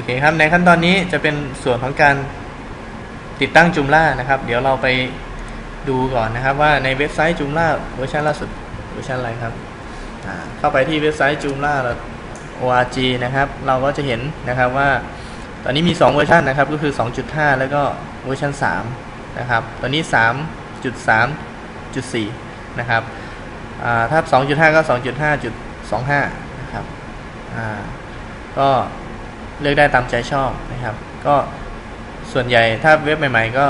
อเคครับในขั้นตอนนี้จะเป็นส่วนของการติดตั้งจุมล่านะครับ เดี๋ยวเราไปดูก่อนนะครับ ว่าในเว็บไซต์จุมล่าเวอร์ชันล่าสุดเวอร์ชันอะไรครับเข้าไปที่เว็บไซต์จุมล่า org นะครับ เราก็จะเห็นนะครับว่า ตอนนี้มี 2 เวอร์ชันนะครับ ก็คือ 2.5 แล้วก็เวอร์ชัน3นะครับ ตอนนี้ 3.3.4 นะครับถ้า 2.5 ก็ 2.5.25 นะครับก็ เลือกได้ตามใจชอบนะครับ ก็ส่วนใหญ่ถ้าเว็บใหม่ ๆ ก็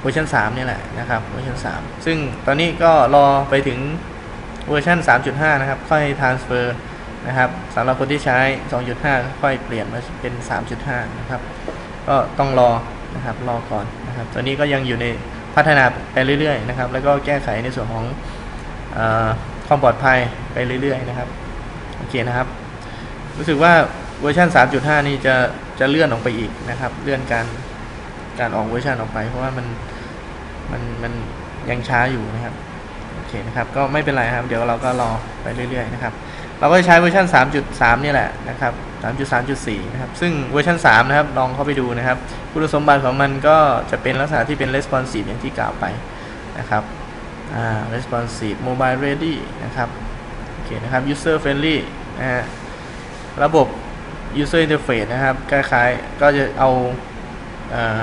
เวอร์ชัน3นี่แหละนะครับเวอร์ชัน3ซึ่งตอนนี้ก็รอไปถึงเวอร์ชัน3.5 นะครับ ค่อย transfer นะครับสำหรับคนที่ใช้ 2.5 ค่อยเปลี่ยนมาเป็น 3.5 นะครับ ก็ต้องรอนะครับรอก่อนนะครับตอนนี้ก็ยังอยู่ในพัฒนาไปเรื่อยๆนะครับ แล้วก็แก้ไขในส่วนของอความปลอดภัยไปเรื่อยๆนะครับโอเคนะครับ รู้สึกว่า เวอร์ชัน3.5 นี่จะจะเลื่อนออกไปอีกนะครับ เลื่อนการการออกเวอร์ชันออกไป เพราะว่ามันมันมันยังช้าอยู่นะครับโอเคนะครับก็ไม่เป็นไรครับ เดี๋ยวเราก็รอไปเรื่อยๆนะครับเราก็จะใช้เวอร์ชัน3.3 นี่แหละนะครับ 3.3.4 นะครับ ซึ่งเวอร์ชัน3 นะครับ ลองเข้าไปดูนะครับ คุณสมบัติของมันก็จะเป็นลักษณะที่เป็น responsive อย่างที่กล่าวไปนะครับ อ่า responsive mobile ready นะครับ โอเคนะครับ user friendly นะฮะ ระบบ user interface นะครับคล้ายๆก็จะเอาเอา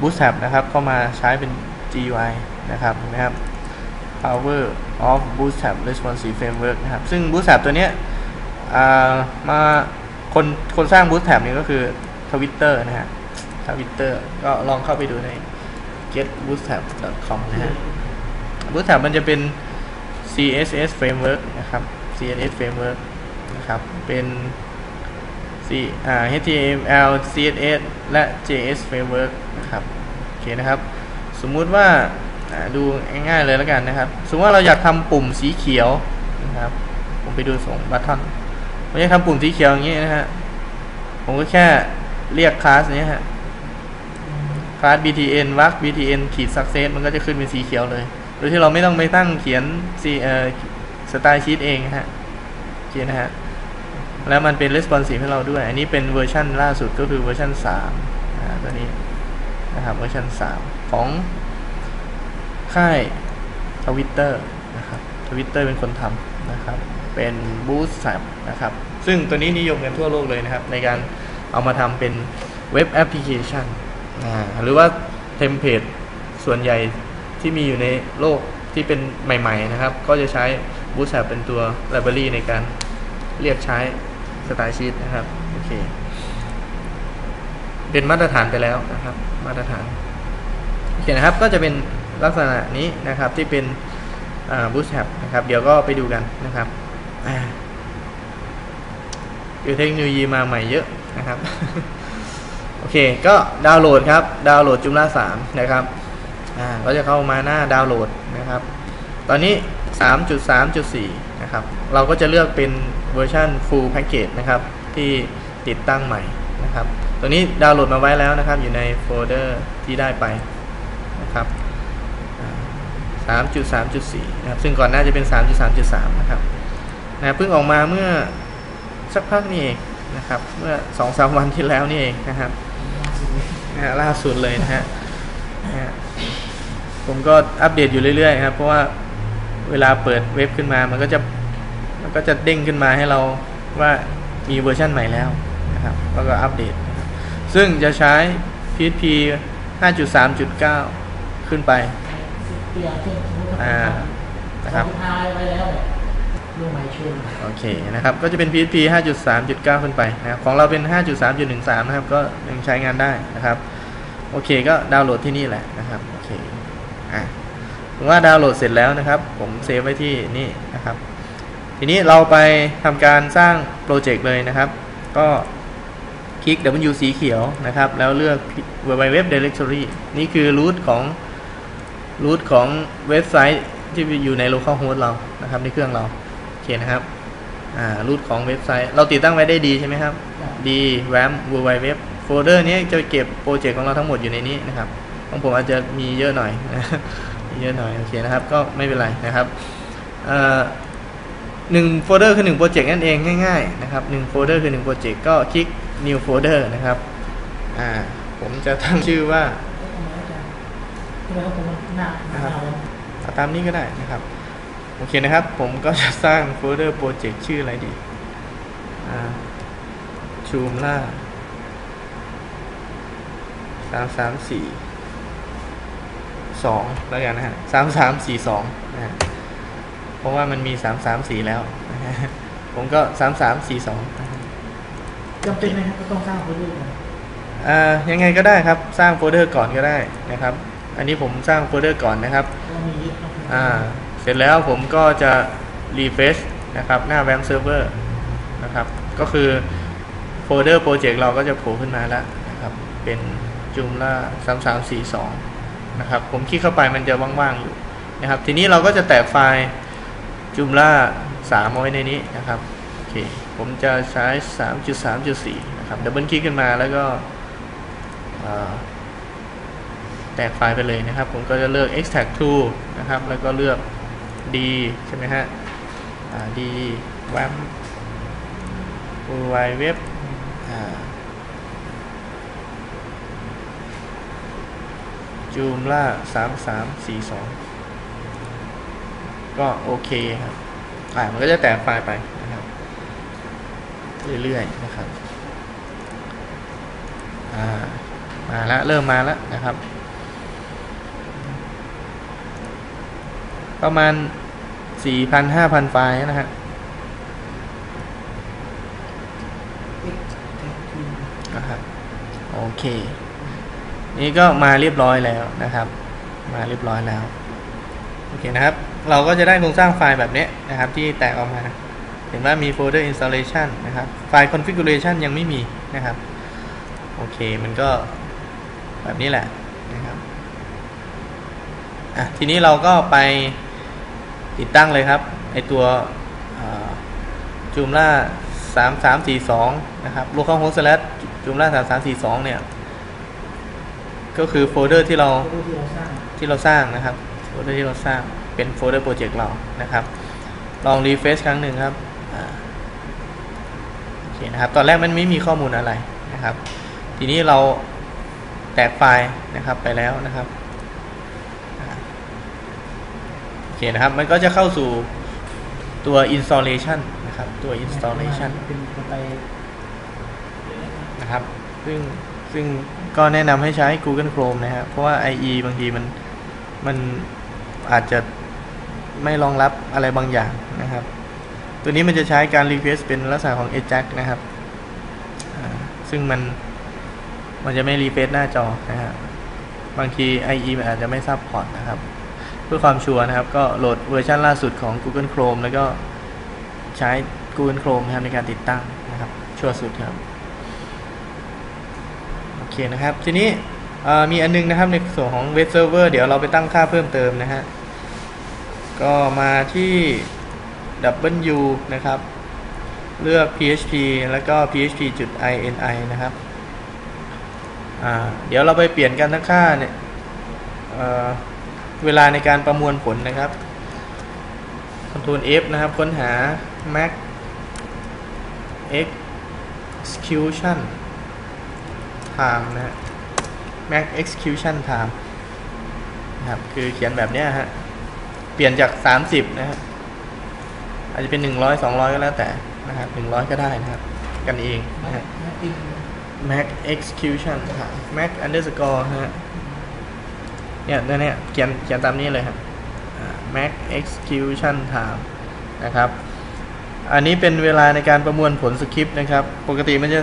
Bootstrap นะครับ เข้ามาใช้เป็น GUI นะครับนะครับ Power of Bootstrap Responsive Framework นะครับ ซึ่ง Bootstrap ตัวเนี้ยมาคนคนสร้าง Bootstrap นี่ก็คือ Twitter นะฮะ Twitter ก็ลองเข้าไปดูใน getbootstrap.com นะฮะ Bootstrap มันจะเป็น CSS framework นะครับ CSS framework นะครับ เป็น HTML CSS และ JS framework นะครับโอเคนะครับ สมมุติว่าดูง่ายๆเลยแล้วกันนะครับ สมมติว่าเราอยากทำปุ่มสีเขียวนะครับ ผมไปดูส่งบัตทอนผมอยากทำปุ่มสีเขียวอย่างนี้นะฮะผมก็แค่เรียกคลาสนี้ฮะคลาส btn วัก btn ขีด success มันก็จะขึ้นเป็นสีเขียวเลย โดยที่เราไม่ต้องไปตั้งเขียนสีเอ่อสไตล์ชีตเองฮะโอเคนะฮะ แล้วมันเป็น responsive ให้เราด้วย อันนี้เป็นเวอร์ชันล่าสุดก็คือเวอร์ชัน3นะตัวนี้นะครับเวอร์ชัน3 ของค่ายทวิตเตอร์นะครับทวิตเตอร์เป็นคนทำนะครับ เป็น Bootstrap นะครับ ซึ่งตัวนี้นิยมกันทั่วโลกเลยนะครับ ในการเอามาทำเป็นเว็บแอปพลิเคชันหรือว่าเทมเพลตส่วนใหญ่ที่มีอยู่ในโลกที่เป็นใหม่ ๆ นะครับ ก็จะใช้ Bootstrap เป็นตัว library ในการเรียกใช้ สไตล์ชีตนะครับโอเคเป็นมาตรฐานไปแล้วนะครับ มาตรฐานโอเคนะครับก็จะเป็นลักษณะนี้นะครับที่เป็นบูสแ t นะครับ เดี๋ยวก็ไปดูกันนะครับเดี๋ยวเทคโนโลยีมาใหม่เยอะนะครับ โอเค ก็ดาวน์โหลดครับ ดาวน์โหลดจุมล่าสามนะครับอ่าก็จะเข้ามาหน้าดาวน์โหลดนะครับ ตอนนี้ 3.3.4 นะครับ เราก็จะเลือกเป็น เวอร์ชัน full package นะครับที่ติดตั้งใหม่นะครับ ตัวนี้ดาวน์โหลดมาไว้แล้วนะครับ อยู่ในโฟลเดอร์ที่ได้ไปนะครับ 3.3.4 นะครับ ซึ่งก่อนหน้าจะเป็น 3.3.3 นะครับนะเพิ่งออกมาเมื่อสักพักนี่เองนะครับ เมื่อ 2-3 วันที่แล้วนี่เองนะครับนะล่าสุดเลยนะฮะผมก็อัปเดตอยู่เรื่อยๆครับ เพราะว่าเวลาเปิดเว็บขึ้นมามันก็จะ ก็จะเด้งขึ้นมาให้เราว่ามีเวอร์ชันใหม่แล้วนะครับแล้วก็อัปเดต ซึ่งจะใช้ PHP 5.3.9 ขึ้นไปอ่านะครับโอเคนะครับ ก็จะเป็น PHP 5.3.9 ขึ้นไปนะครับของเราเป็น 5.3.13 นะครับ ก็ยังใช้งานได้นะครับ โอเคก็ดาวน์โหลดที่นี่แหละนะครับโอเคอะว่าดาวน์โหลดเสร็จแล้วนะครับ ผมเซฟไว้ที่นี่นะครับ ทีนี้เราไปทำการสร้างโปรเจกต์เลยนะครับ ก็คลิก W สีเขียวนะครับ แล้วเลือก w w directory นี่คือรูทของรูทของเว็บไซต์ที่อยู่ใน localhost เรานะครับในเครื่องเราโอเคนะครับอ่ารูทของเว็บไซต์ เราติดตั้งไว้ได้ดีใช่ไหมครับ ดี ram w w w โฟลเดอร์นี้จะเก็บโปรเจกต์ของเราทั้งหมดอยู่ในนี้นะครับของผมอาจจะมีเยอะหน่อยเยอะหน่อยโอเคนะครับ ก็ไม่เป็นไรนะครับเอ่อ หนึ่งโฟลเดอร์คือหนึ่งโปรเจกต์นั่นเองง่ายๆนะครับหนึ่งโฟลเดอร์คือหนึ่งโปรเจกต์ก็คลิก new folder นะครับอ่าผมจะตั้งชื่อว่าเอาตามนี้ก็ได้นะครับ โอเคนะครับ ผมก็จะสร้างโฟลเดอร์โปรเจกต์ชื่ออะไรดีชูมล่าสามสามสี่สองแล้วกันนะฮะสามสามสี่สองนะฮะ เพราะว่ามันมีสามสามสี่แล้วนะฮะผมก็สามสามสี่สองจำเป็นไหมครับก็ต้องสร้างคนด้วยกันอ่ายังไงก็ได้ครับ สร้างโฟลเดอร์ก่อนก็ได้นะครับ อันนี้ผมสร้างโฟลเดอร์ก่อนนะครับเพราะว่ามีเยอะเนาะอ่าเสร็จแล้วผมก็จะรีเฟซนะครับหน้าแวมเซิร์ฟเวอร์นะครับ ก็คือโฟลเดอร์โปรเจกต์เราก็จะโผล่ขึ้นมาแล้วนะครับ เป็นจุมล่าสามสามสี่สองนะครับ ผมคลิกเข้าไปมันจะว่างๆอยู่นะครับ ทีนี้เราก็จะแตกไฟล์ จุมล่าสามอาไว้ในนี้นะครับโอเคผมจะใช้ 3.3.4 นะครับดับเบิลคลิกขึ้นมาแล้วก็แตกไฟล์ไปเลยนะครับ ผมก็จะเลือก extract to นะครับ แล้วก็เลือก d ใช่ไหมฮะอ่า d wam worldwide web อ่า joomla 3342 ก็โอเคครับ อ่ามันก็จะแตกไฟล์ไปนะครับ เรื่อยๆนะครับ อ่า มาแล้วเริ่มมาแล้วนะครับ ประมาณสี่พันห้าพันไฟล์นะฮะนะครับโอเค นี่ก็มาเรียบร้อยแล้วนะครับ มาเรียบร้อยแล้ว โอเคนะครับ เราก็จะได้โครงสร้างไฟล์แบบนี้นะครับ ที่แตกออกมา เห็นว่ามีโฟลเดอร์ installation นะครับ ไฟล์ configuration ยังไม่มีนะครับ โอเค มันก็แบบนี้แหละนะครับอะทีนี้เราก็ไปติดตั้งเลยครับไอตัวจูมล่าสามสามสี่สองนะครับ local host slash จูมล่าสามสามสี่สองเนี่ย ก็คือโฟลเดอร์ที่เราที่เราสร้างที่เราสร้างนะครับ โฟลเดอร์ที่เราสร้าง เป็นโฟลเดอร์โปรเจกต์เรานะครับ ลองรีเฟซครั้งหนึ่งครับโอเคนะครับตอนแรกมันไม่มีข้อมูลอะไรนะครับ ทีนี้เราแตกไฟล์นะครับไปแล้วนะครับโอเคนะครับมันก็จะเข้าสู่ตัว installation นะครับตัว installation เป็นคนไปนะครับซึ่งซึ่งก็แนะนำให้ใช้ Google Chrome นะครับเพราะว่า IE บางทีมันมันอาจจะ ไม่รองรับอะไรบางอย่างนะครับ ตัวนี้มันจะใช้การ request เป็นลักษณะของ Ajax นะครับ ซึ่งมันมันจะไม่ request หน้าจอนะครับบางที IE มันอาจจะไม่ซับพอร์ตนะครับ เพื่อความชัวร์นะครับ ก็โหลดเวอร์ชันล่าสุดของ Google Chrome แล้วก็ใช้ Google Chrome นะครับในการติดตั้งนะครับ ชัวร์สุดครับ โอเคนะครับ ทีนี้มีอันนึงนะครับในส่วนของเว็บเซิร์ฟเวอร์เดี๋ยวเราไปตั้งค่าเพิ่มเติมนะฮะ ก็มาที่ W นะครับ เลือก PHP แล้วก็ PHP.ini นะครับ เดี๋ยวเราไปเปลี่ยนกันทั้งค่าเนี่ยเเวลาในการประมวลผลนะครับ Ctrl F นะครับ ค้นหา Mac Execution time นะ Mac execution time นะครับ คือเขียนแบบเนี้ยฮะ ปลี่ยนจาก30นะฮะอาจจะเป็น100 200ก็แล้วแต่นะครับ100ก็ได้นะครับ กันเองนะฮะ Mac execution time Mac underscore ฮะเนี่ยตัวเนี้ยเขียนเขียนตามนี้เลยครับ Mac execution time นะครับ อันนี้เป็นเวลาในการประมวลผลสคริปต์นะครับ ปกติมันจะ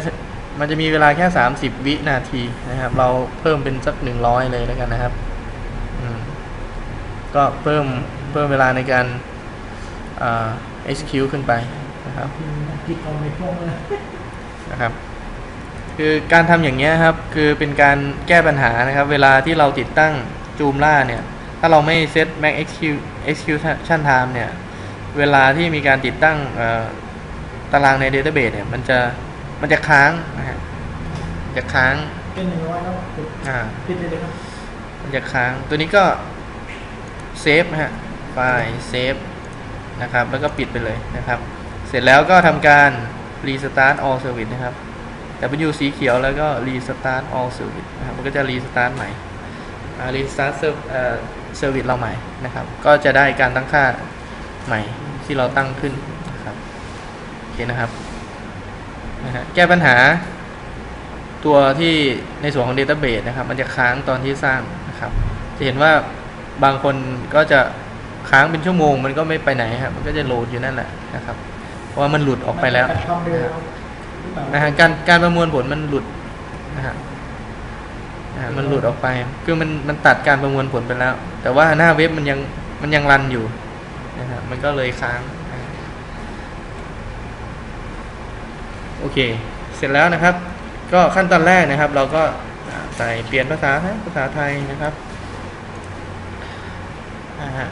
มันจะมีเวลาแค่ 30 วินาทีนะครับ เราเพิ่มเป็นสัก 100 เลยแล้วกันนะครับ ก็เพิ่ม พิ่มเวลาในการอ่า execute ขึ้นไปนะครับจิตเอาในพวกเลยนะครับ คือการทำอย่างเงี้ยครับ คือเป็นการแก้ปัญหานะครับ เวลาที่เราติดตั้งจูมล่าเนี่ย ถ้าเราไม่เซต Mac execution time เนี่ย เวลาที่มีการติดตั้งเอ่อตารางใน Database เนี่ย มันจะมันจะค้างนะฮะมันจะค้างเป็นหนึ่งร้อยแล้วปิดอ่าปิดเลยเลยครับมันจะค้างตัวนี้ก็เซฟนะฮะ ไฟล์เซฟนะครับ แล้วก็ปิดไปเลยนะครับ เสร็จแล้วก็ทำการ restart all service นะครับ W สีเขียวแล้วก็ restart all service นะครับ มันก็จะ restart ใหม่ restart serv- เอ่อ service เราใหม่นะครับ ก็จะได้การตั้งค่าใหม่ที่เราตั้งขึ้นนะครับโอเคนะครับนะฮะแก้ปัญหาตัวที่ในส่วนของ Database นะครับ มันจะค้างตอนที่สร้างนะครับ จะเห็นว่าบางคนก็จะ ค้างเป็นชั่วโมงมันก็ไม่ไปไหนครับมันก็จะโหลดอยู่นั่นแหละนะครับ เพราะว่ามันหลุดออกไปแล้วนะฮะการการประมวลผลมันหลุดนะฮะมันหลุดออกไปคือมันมันตัดการประมวลผลไปแล้ว แต่ว่าหน้าเว็บมันยังมันยังรันอยู่นะฮะมันก็เลยค้างโอเค เสร็จแล้วนะครับ ก็ขั้นตอนแรกนะครับ เราก็ใส่เปลี่ยนภาษาภาษาไทยนะครับอ่าฮะ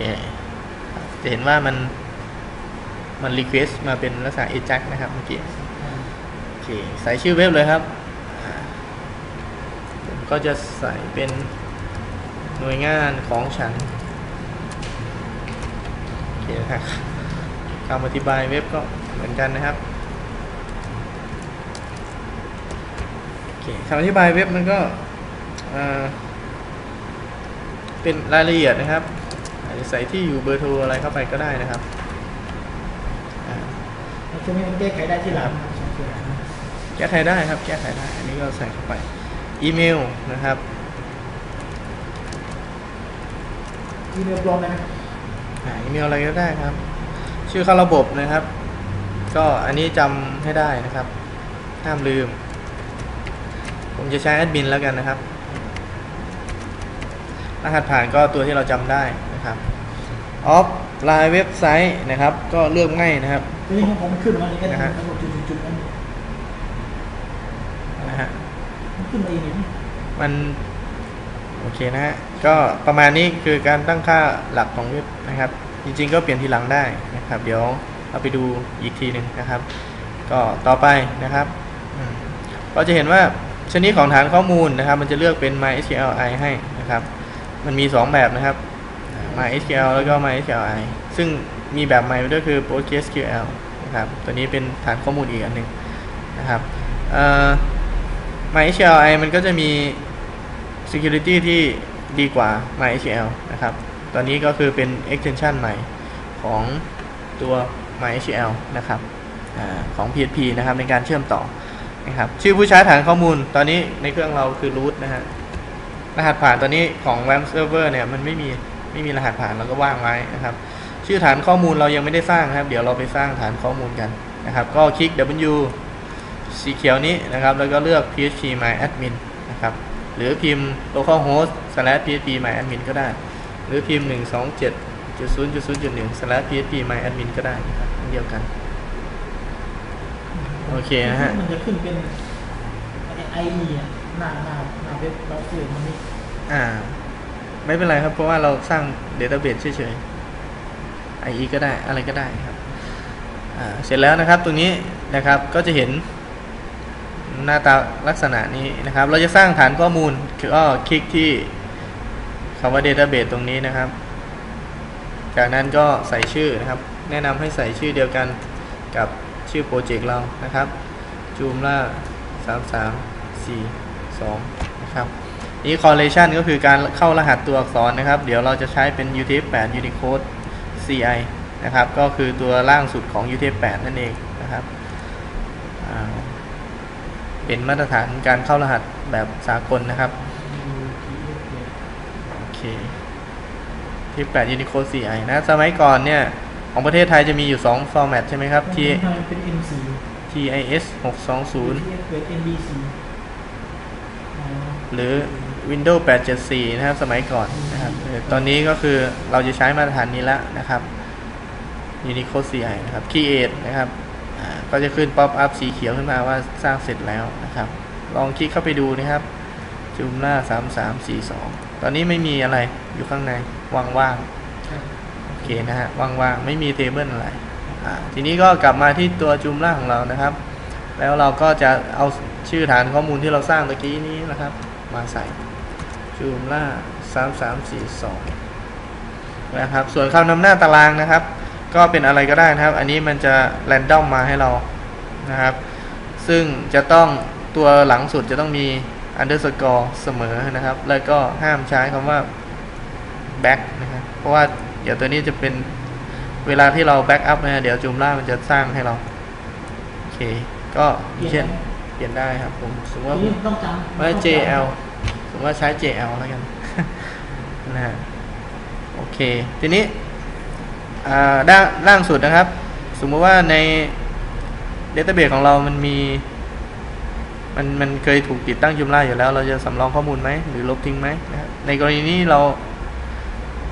เคจะเห็นว่ามันมันรีเควสมาเป็นลักษณะ AJAX นะครับเมื่อกี้โอเคใส่ชื่อเว็บเลยครับผมก็จะใส่เป็นหน่วยงานของฉันโอเคนะครับคำอธิบายเว็บก็เหมือนกันนะครับโอเคคำอธิบายเว็บมันก็เป็นรายละเอียดนะครับ ใส่ที่อยู่เบอร์โทรอะไรเข้าไปก็ได้นะครับอ่าแล้วช่วงนี้มันแก้ไขได้ที่หลังนะสองส่วนนะแก้ไขได้ครับแก้ไขได้ อันนี้ก็ใส่เข้าไป อีเมลนะครับ อีเมลปลอมเลยนะอ่าอีเมลอะไรก็ได้ครับ ชื่อเข้าระบบนะครับ ก็อันนี้จำให้ได้นะครับ ห้ามลืม ผมจะใช้แอดมินแล้วกันนะครับ รหัสผ่านก็ตัวที่เราจำได้นะครับ ออฟไลน์เว็บไซต์นะครับ ก็เลือกง่ายนะครับทีนี้ของผมมันขึ้นมาเลยแค่นะฮะทั้งหมดจุดๆๆนั่นนะฮะมันขึ้นมาเองนี่มันโอเคนะฮะก็ประมาณนี้คือการตั้งค่าหลักของเว็บนะครับ จริงๆ ก็เปลี่ยนทีหลังได้นะครับ เดี๋ยวเราไปดูอีกทีหนึ่งนะครับ ก็ต่อไปนะครับอืมก็จะเห็นว่าชนิดของฐานข้อมูลนะครับ มันจะเลือกเป็น MySQLi ให้นะครับ มันมี 2 แบบนะครับอ่า MySQL แล้วก็ MySQLi ซึ่งมีแบบใหม่ด้วยคือ PostgreSQL นะครับ ตัวนี้เป็นฐานข้อมูลอีกอันหนึ่งนะครับเอ่อ MySQLi มันก็จะมี security ที่ดีกว่า MySQL นะครับ ตอนนี้ก็คือเป็น extension ใหม่ของตัว MySQL นะครับอของ PHP นะครับในการเชื่อมต่อนะครับ ชื่อผู้ใช้ฐานข้อมูลตอนนี้ในเครื่องเราคือ root นะฮะ รหัสผ่านตอนนี้ของ web server เนี่ยมันไม่มี ไม่มีรหัสผ่านเราก็ว่างไว้นะครับ ชื่อฐานข้อมูลเรายังไม่ได้สร้างนะครับ เดี๋ยวเราไปสร้างฐานข้อมูลกันนะครับ ก็คลิก W สีเขียวนี้นะครับ แล้วก็เลือก php my admin นะครับ หรือพิมพ์ localhost slash php my admin ก็ได้ หรือพิมพ์ 127.0.0.1 slash php my admin ก็ได้นะครับอันเดียวกัน โอเคนะฮะ มันจะขึ้นเป็นไอเออะหน้าหน้าหน้าเว็บเราสื่อมันนี่อ่า ไม่เป็นไรครับ เพราะว่าเราสร้าง database เฉยๆ IE ก็ได้อะไรก็ได้ครับเสร็จแล้วนะครับตรงนี้นะครับก็จะเห็นหน้าตาลักษณะนี้นะครับ เราจะสร้างฐานข้อมูลก็คลิกที่คำว่า database ตรงนี้นะครับ จากนั้นก็ใส่ชื่อนะครับ แนะนำให้ใส่ชื่อเดียวกันกับชื่อโปรเจกต์เรานะครับจูมล่าสามสามสี่สองนะครับ นี้ correlation ก็คือการเข้ารหัสตัวอักษรนะครับ เดี๋ยวเราจะใช้เป็น UTF-8 Unicode CI นะครับ ก็คือตัวล่างสุดของ UTF-8 นั่นเองนะครับอ่าเป็นมาตรฐานการเข้ารหัสแบบสากลนะครับ โอเค UTF-8 Unicode CI นะ สมัยก่อนเนี่ย ของประเทศไทยจะมีอยู่2 format ใช่ไหมครับ T ทำไมเป็น M4 TIS 620เกิด NBC อ๋อหรือ Windows 874 นะครับ สมัยก่อนนะครับตอนนี้ก็คือเราจะใช้มาตรฐานนี้แล้วนะครับ Unicode CI นะครับ Create นะครับก็จะขึ้นป๊อปอัพสีเขียวขึ้นมาว่าสร้างเสร็จแล้วนะครับ ลองคลิกเข้าไปดูนะครับจูมล่า3342 ตอนนี้ไม่มีอะไรอยู่ข้างในว่างๆโอเคนะฮะว่างๆ ไม่มีเทเบิลอะไรทีนี้ก็กลับมาที่ตัวจูมล่าของเรานะครับ แล้วเราก็จะเอาชื่อฐานข้อมูลที่เราสร้างตะกี้นี้นะครับ มาใส่ จูมล่า3342นะครับ ส่วนคำนำหน้าตารางนะครับ ก็เป็นอะไรก็ได้นะครับ อันนี้มันจะแรนดอมมาให้เรานะครับ ซึ่งจะต้องตัวหลังสุดจะต้องมี underscore เสมอนะครับ แล้วก็ห้ามใช้คำว่า back นะครับ เพราะว่าเดี๋ยวตัวนี้จะเป็นเวลาที่เรา back up นะฮะเดี๋ยวจูมล่ามันจะสร้างให้เรา โอเค ก็อย่างเช่นเปลี่ยนได้ครับผมสมมติว่าที นี้ต้อว่าใช้ JL แล้วกันนะฮะโอเค ทีนี้อ่าด้านล่างสุดนะครับ สมมติว่าใน Database ของเรามันมี มันมันเคยถูกติดตั้งจุมล่าอยู่แล้ว เราจะสำรองข้อมูลไหม หรือลบทิ้งไหมนะในกรณีนี้เรา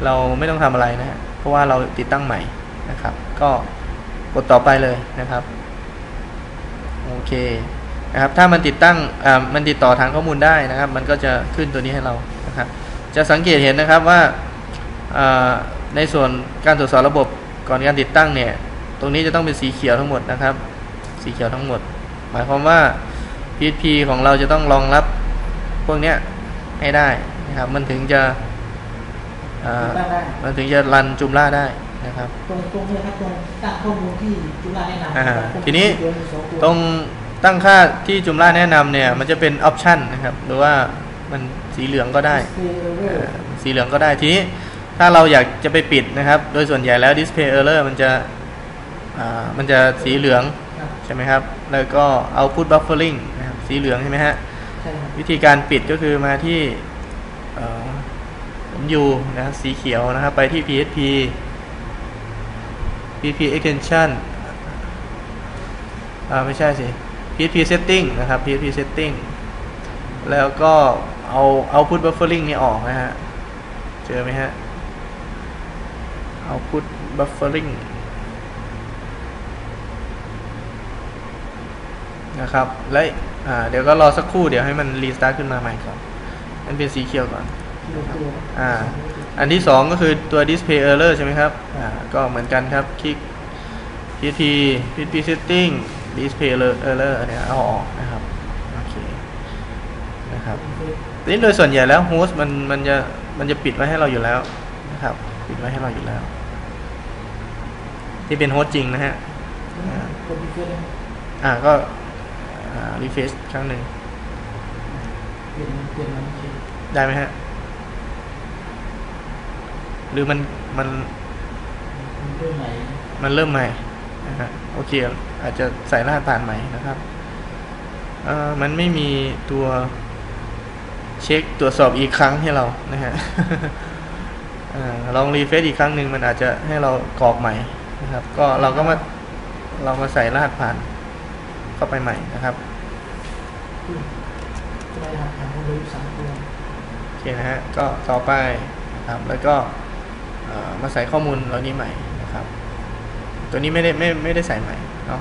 เราไม่ต้องทำอะไรนะฮะเพราะว่าเราติดตั้งใหม่นะครับ ก็กดต่อไปเลยนะครับ โอเค นะครับถ้ามันติดตั้งอ่ามันติดต่อทางข้อมูลได้นะครับ มันก็จะขึ้นตัวนี้ให้เรานะครับจะสังเกตเห็นนะครับว่าอ่าในส่วนการตรวจสอบระบบก่อนการติดตั้งเนี่ยตรงนี้จะต้องเป็นสีเขียวทั้งหมดนะครับ สีเขียวทั้งหมด หมายความว่า PHP ของเราจะต้องรองรับพวกเนี้ยให้ได้นะครับมันถึงจะอ่าได้ได้มันถึงจะรันจุมล่าได้นะครับตรงตรงนี้ครับตรงตั้งข้อมูลที่จุฬาแนะนำอ่าตรงทีนี้ตัวมีสอวตรง ตั้งค่าที่จุมล่าแนะนำเนี่ย มันจะเป็นออปชันนะครับ หรือว่ามันสีเหลืองก็ได้ Display error เอ่อสีเหลืองก็ได้ทีนี้ถ้าเราอยากจะไปปิดนะครับ โดยส่วนใหญ่แล้ว display error มันจะอ่ามันจะสีเหลืองครับใช่ไหมครับ แล้วก็ output buffering นะครับสีเหลืองใช่ไหมฮะใช่ครับวิธีการปิดก็คือมาที่เอ่อผมอยู่นะครับสีเขียวนะครับ ไปที่ PHP PHP extension อ่าไม่ใช่สิ PHP setting นะครับ PHP setting แล้วก็เอา output buffering นี่ออกนะฮะ เจอไหมฮะ output buffering นะครับ และอ่าเดี๋ยวก็รอสักครู่ เดี๋ยวให้มันรีสตาร์ทขึ้นมาใหม่ก่อนมันเป็นสีเขียวก่อนอ่าอันที่สองก็คือตัว display error ใช่ไหมครับ อ่า ก็เหมือนกันครับ คลิก PHP PHP setting display error เนี่ยเอาออกนะครับโอเคนะครับนี้โดยส่วนใหญ่แล้วโฮสต์มันมันจะมันจะปิดไว้ให้เราอยู่แล้วนะครับ ปิดไว้ให้เราอยู่แล้ว ที่เป็นโฮสต์จริงนะฮะอ่าก็รีเฟซครั้งหนึ่งได้ไหมฮะ หรือมันมัน มันเริ่มใหม่ นะฮะโอเค อาจจะใส่รหัสผ่านใหม่นะครับมันไม่มีตัวเช็คตรวจสอบอีกครั้งให้เรานะฮะลองรีเฟซอีกครั้งหนึ่งมันอาจจะให้เรากรอกใหม่นะครับ ก็เราก็มาเรามาใส่รหัสผ่านเข้าไปใหม่นะครับโอเคนะฮะก็ต่อไปนะครับแล้วก็มาใส่ข้อมูลเหล่านี้ใหม่ ตัวนี้ไม่ได้ไม่ไม่ได้ใส่ใหม่เนาะ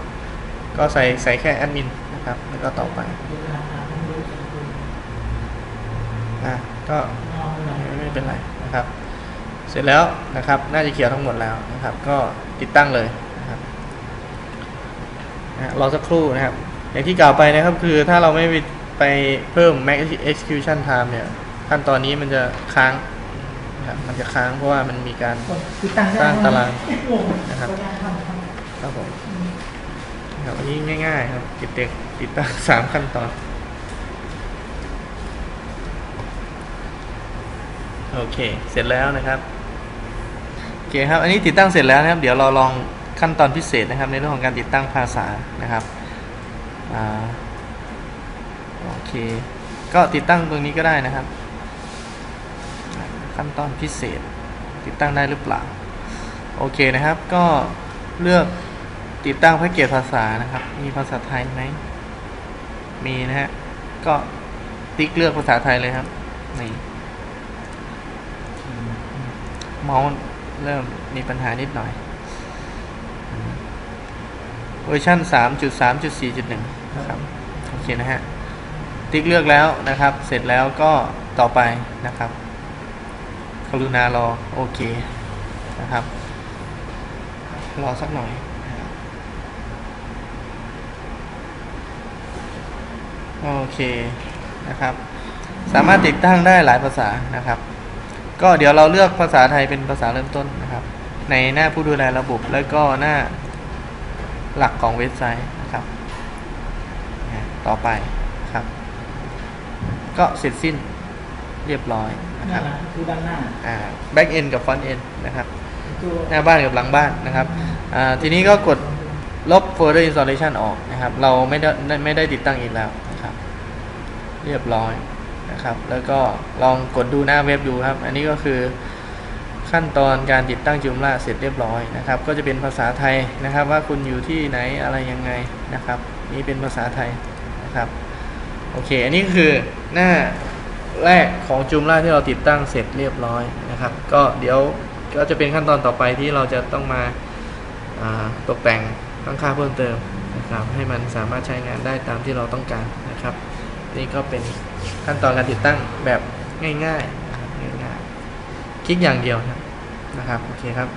ก็ใส่ใส่แค่แอดมินนะครับแล้วก็ต่อไปเดี๋ยวจะทำทำคนเดียวอยู่สามตัวอะก็เอาไม่ไม่เป็นไรไม่เป็นไรนะครับ เสร็จแล้วนะครับน่าจะเคลียร์ทั้งหมดแล้วนะครับ ก็ติดตั้งเลยนะครับนะฮะรอสักครู่นะครับ อย่างที่กล่าวไปนะครับคือถ้าเราไม่ไปไปเพิ่ม max execution time เนี่ยขั้นตอนนี้มันจะค้างนะครับมันจะค้างเพราะว่ามันมีการคนคือตั้งได้สร้างตารางงงนะครับก็ยังทำทำ ครับผมครับอันนี้ง่ายๆครับ ติดเต็กติดตั้งสามขั้นตอน โอเค เสร็จแล้วนะครับโอเคครับ อันนี้ติดตั้งเสร็จแล้วนะครับ เดี๋ยวเราลองขั้นตอนพิเศษนะครับ ในเรื่องของการติดตั้งภาษานะครับอ่าโอเค ก็ติดตั้งตรงนี้ก็ได้นะครับ ขั้นตอนพิเศษ ติดตั้งได้หรือเปล่า โอเคนะครับ ก็เลือก ติดตั้งแพ็กเกจภาษานะครับ มีภาษาไทยไหม มีนะฮะ ก็ติ๊กเลือกภาษาไทยเลยครับ นี่ เมาส์เริ่มมีปัญหานิดหน่อย เวอร์ชัน3.3.4.1 นะครับ โอเคนะฮะ ติ๊กเลือกแล้วนะครับ เสร็จแล้วก็ต่อไปนะครับกรุณารอ โอเค นะครับ รอสักหน่อยนะครับ โอเคนะครับ สามารถติดตั้งได้หลายภาษานะครับ ก็เดี๋ยวเราเลือกภาษาไทยเป็นภาษาเริ่มต้นนะครับ ในหน้าผู้ดูแลระบบแล้วก็หน้าหลักของเว็บไซต์นะครับ ต่อไปครับ ก็เสร็จสิ้นเรียบร้อยนะคนั่รันบแหละคือด้านหน้าอ่า back end กับ front end นะครับตัวหน้าบ้านกับหลังบ้านนะครับอ่าทีนี้ก็กดลบ folder installation ออกนะครับ เราไม่ได้ไม่ได้ติดตั้งอีกแล้วนะครับ เรียบร้อยนะครับ แล้วก็ลองกดดูหน้าเว็บดูครับ อันนี้ก็คือขั้นตอนการติดตั้งจูมล่าเสร็จเรียบร้อยนะครับ ก็จะเป็นภาษาไทยนะครับ ว่าคุณอยู่ที่ไหนอะไรยังไงนะครับ นี่เป็นภาษาไทยนะครับโอเค อันนี้คือหน้าแรกของจูมล่าที่เราติดตั้งเสร็จเรียบร้อยนะครับ ก็เดี๋ยวก็จะเป็นขั้นตอนต่อไปที่เราจะต้องมาาตกแต่งตั้งค่าเพิ่มเติมนะครับ ให้มันสามารถใช้งานได้ตามที่เราต้องการนะครับ นี่ก็เป็นขั้นตอนการติดตั้งแบบง่ายๆง่ายๆคลิกอย่างเดียวนะครับ โอเคครับ